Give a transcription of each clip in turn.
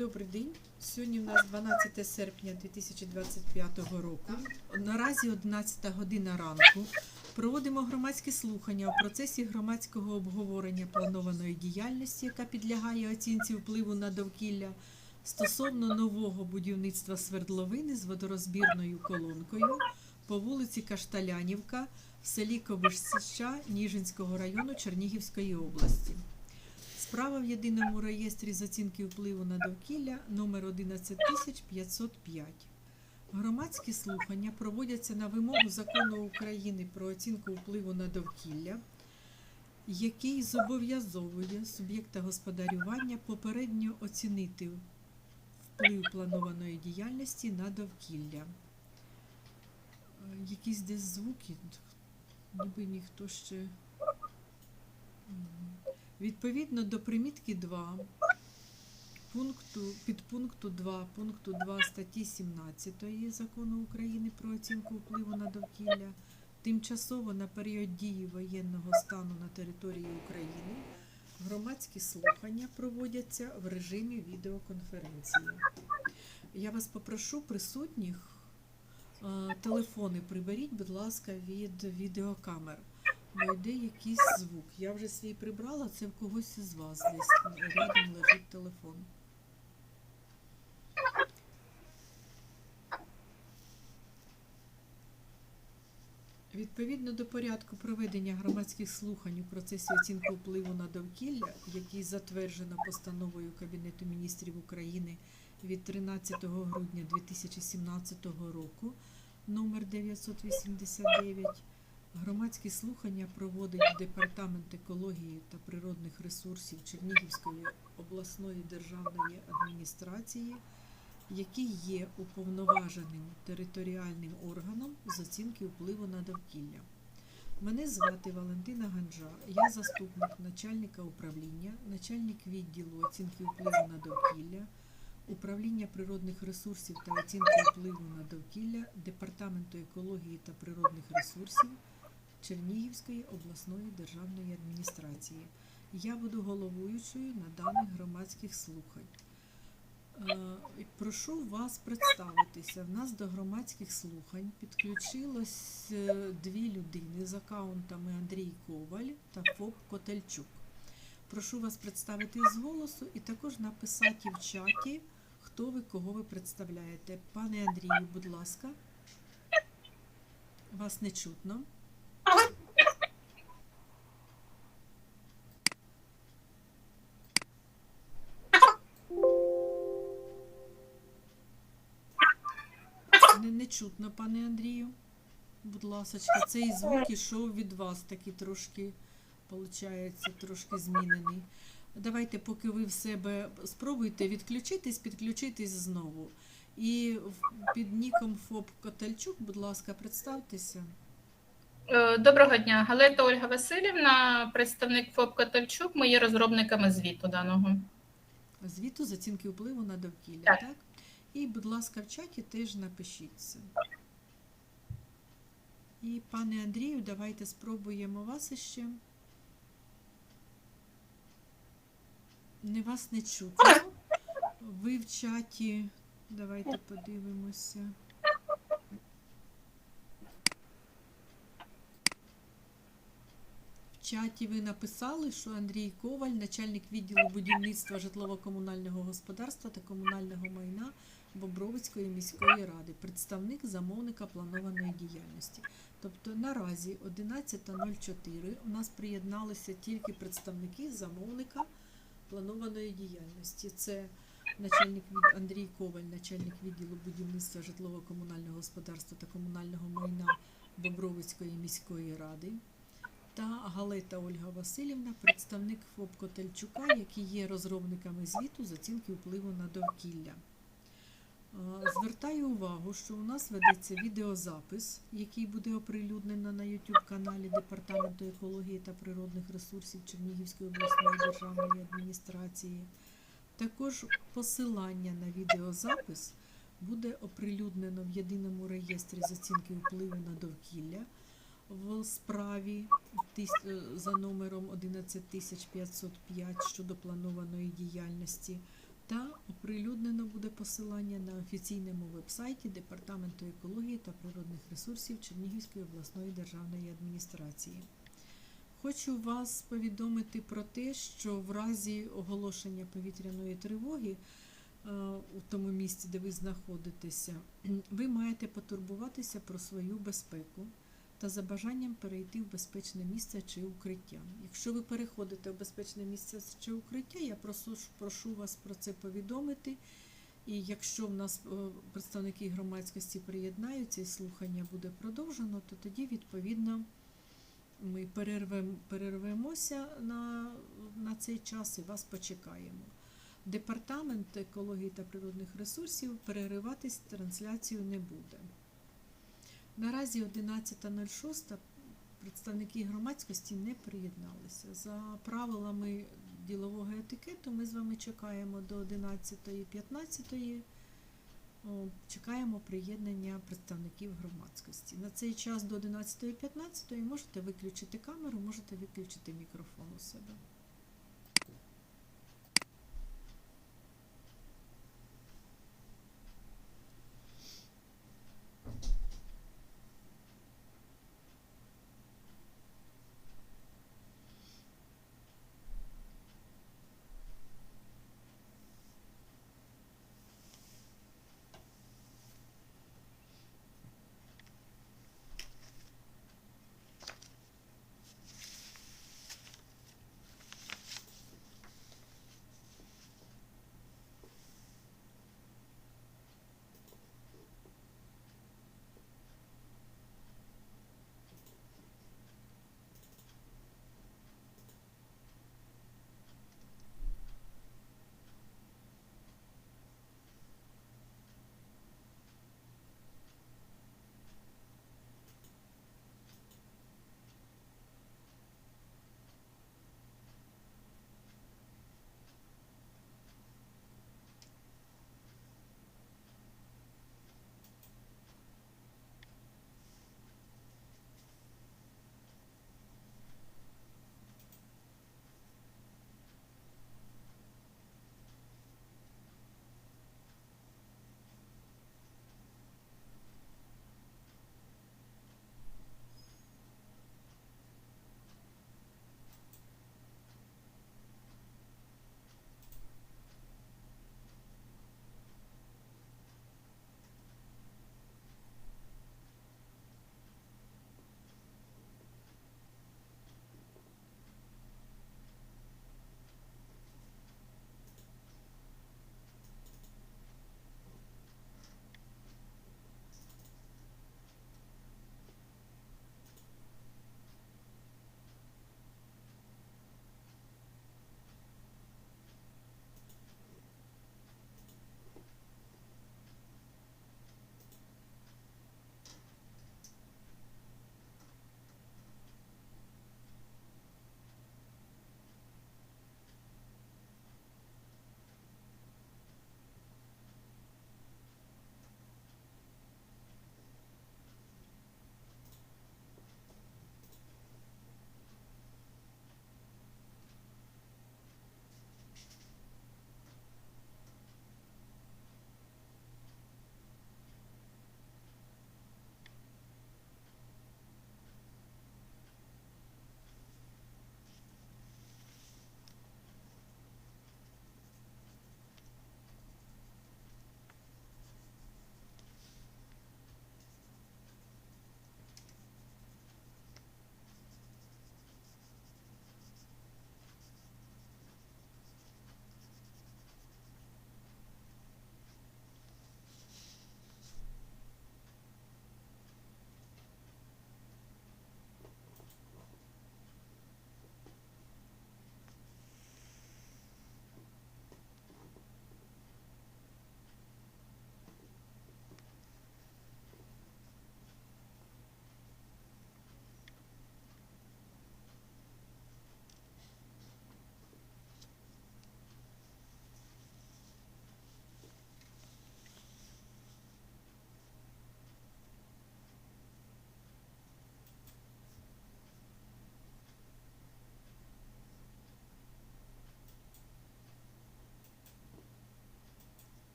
Добрий день. Сьогодні у нас 12 серпня 2025 року. Наразі 11 година ранку. Проводимо громадські слухання у процесі громадського обговорення планованої діяльності, яка підлягає оцінці впливу на довкілля стосовно нового будівництва свердловини з водорозбірною колонкою по вулиці Кашталянівка в селі Кобишща Ніжинського району Чернігівської області. Справа в єдиному реєстрі з оцінки впливу на довкілля номер 11505. Громадські слухання проводяться на вимогу закону України про оцінку впливу на довкілля, який зобов'язовує суб'єкта господарювання попередньо оцінити вплив планованої діяльності на довкілля. Якісь десь звуки, ніби ніхто ще. Відповідно до примітки 2 пункту, підпункту 2 пункту 2 статті 17 Закону України про оцінку впливу на довкілля, тимчасово на період дії воєнного стану на території України громадські слухання проводяться в режимі відеоконференції. Я вас попрошу присутніх е, телефони приберіть, будь ласка, від відеокамер. Йде якийсь звук. Я вже свій прибрала, це в когось із вас десь рядом лежить телефон. Відповідно до порядку проведення громадських слухань у процесі оцінки впливу на довкілля, який затверджено постановою Кабінету міністрів України від 13 грудня 2017 року номер 989, Громадські слухання проводить Департамент екології та природних ресурсів Чернігівської обласної державної адміністрації, який є уповноваженим територіальним органом з оцінки впливу на довкілля. Мене звати Валентина Ганджа, я заступник начальника управління, начальник відділу оцінки впливу на довкілля, управління природних ресурсів та оцінки впливу на довкілля Департаменту екології та природних ресурсів Чернігівської обласної державної адміністрації. Я буду головуючою на даних громадських слухань. Е, Прошу вас представитися. В нас до громадських слухань підключилось е, дві людини з акаунтами Андрій Коваль та ФОП Котельчук. Прошу вас представити з голосу і також написати в чаті, хто ви, кого ви представляєте. Пане Андрію, будь ласка. Вас не чутно. Чутно, пане Андрію. Будь ласочка, цей звук ішов від вас такий трошки, виходить, трошки змінений. Давайте, поки ви в себе спробуйте відключитись, підключитись знову. І під ніком ФОП Котельчук, будь ласка, представтеся. Е, Доброго дня, Галета Ольга Васильівна, представник ФОП Катальчук. Ми є розробниками звіту даного. Звіту з оцінки впливу на довкілля, Так. так? І, будь ласка, в чаті теж напишіть це. І, пане Андрію, давайте спробуємо вас іще. Не вас не чутно. Ви в чаті. Давайте подивимося. В чаті ви написали, що Андрій Коваль, начальник відділу будівництва житлово-комунального господарства та комунального майна Бобровицької міської ради, представник замовника планованої діяльності. Тобто наразі 11.04 у нас приєдналися тільки представники замовника планованої діяльності. Це начальник від Андрій Коваль, начальник відділу будівництва житлово-комунального господарства та комунального майна Бобровицької міської ради та Галета Ольга Васильівна, представник ФОП Котельчука, які є розробниками звіту з оцінки впливу на довкілля. Е, Звертаю увагу, що у нас ведеться відеозапис, який буде оприлюднено на YouTube каналі Департаменту екології та природних ресурсів Чернігівської обласної державної адміністрації. Також посилання на відеозапис буде оприлюднено в єдиному реєстрі з оцінки впливу на довкілля в справі е, за номером 11505 щодо планованої діяльності та оприлюднено буде посилання на офіційному вебсайті Департаменту екології та природних ресурсів Чернігівської обласної державної адміністрації. Хочу вас повідомити про те, що в разі оголошення повітряної тривоги е, у тому місці, де ви знаходитеся, ви маєте потурбуватися про свою безпеку та за бажанням перейти в безпечне місце чи укриття. Якщо ви переходите в безпечне місце чи укриття, я прошу, прошу вас про це повідомити. І якщо в нас е, представники громадськості приєднаються і слухання буде продовжено, то тоді відповідно ми перервем, перервемося на, на цей час і вас почекаємо. Департамент екології та природних ресурсів перериватись трансляцію не буде. Наразі 11.06 представники громадськості не приєдналися. За правилами ділового етикету ми з вами чекаємо до 11.15. Чекаємо приєднання представників громадськості. На цей час до 11.15 можете виключити камеру, можете виключити мікрофон у себе.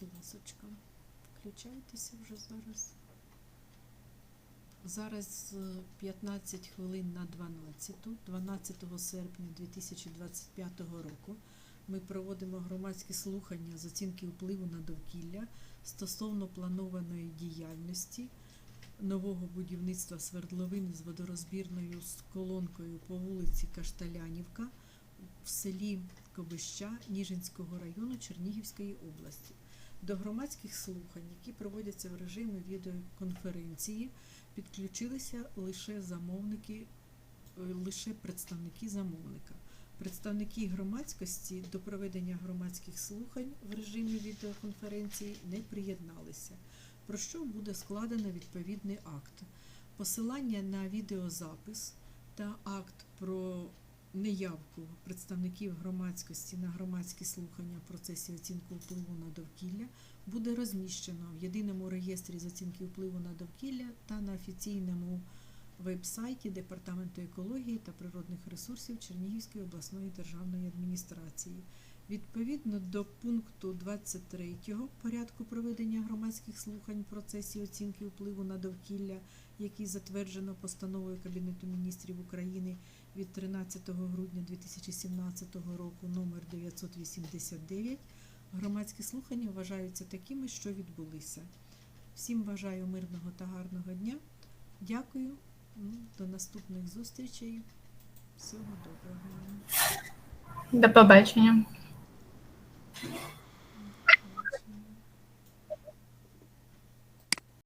Будь включайтеся вже зараз. Зараз е, 15 хвилин на 12, 12 серпня 2025 року. Ми проводимо громадські слухання з оцінки впливу на довкілля стосовно планованої діяльності нового будівництва свердловини з водорозбірною колонкою по вулиці Кашталянівка в селі Кобища Ніжинського району Чернігівської області. До громадських слухань, які проводяться в режимі відеоконференції, підключилися лише замовники, е, лише представники замовника. Представники громадськості до проведення громадських слухань в режимі відеоконференції не приєдналися, про що буде складено відповідний акт. Посилання на відеозапис та акт про неявку представників громадськості на громадські слухання в процесі оцінки впливу на довкілля буде розміщено в єдиному реєстрі з оцінки впливу на довкілля та на офіційному веб-сайті Департаменту екології та природних ресурсів Чернігівської обласної державної адміністрації. Відповідно до пункту 23 порядку проведення громадських слухань в процесі оцінки впливу на довкілля, який затверджено постановою Кабінету міністрів України від 13 грудня 2017 року номер 989, громадські слухання вважаються такими, що відбулися. Всім бажаю мирного та гарного дня. Дякую. Ну, До наступних зустрічей. Всього доброго. До побачення.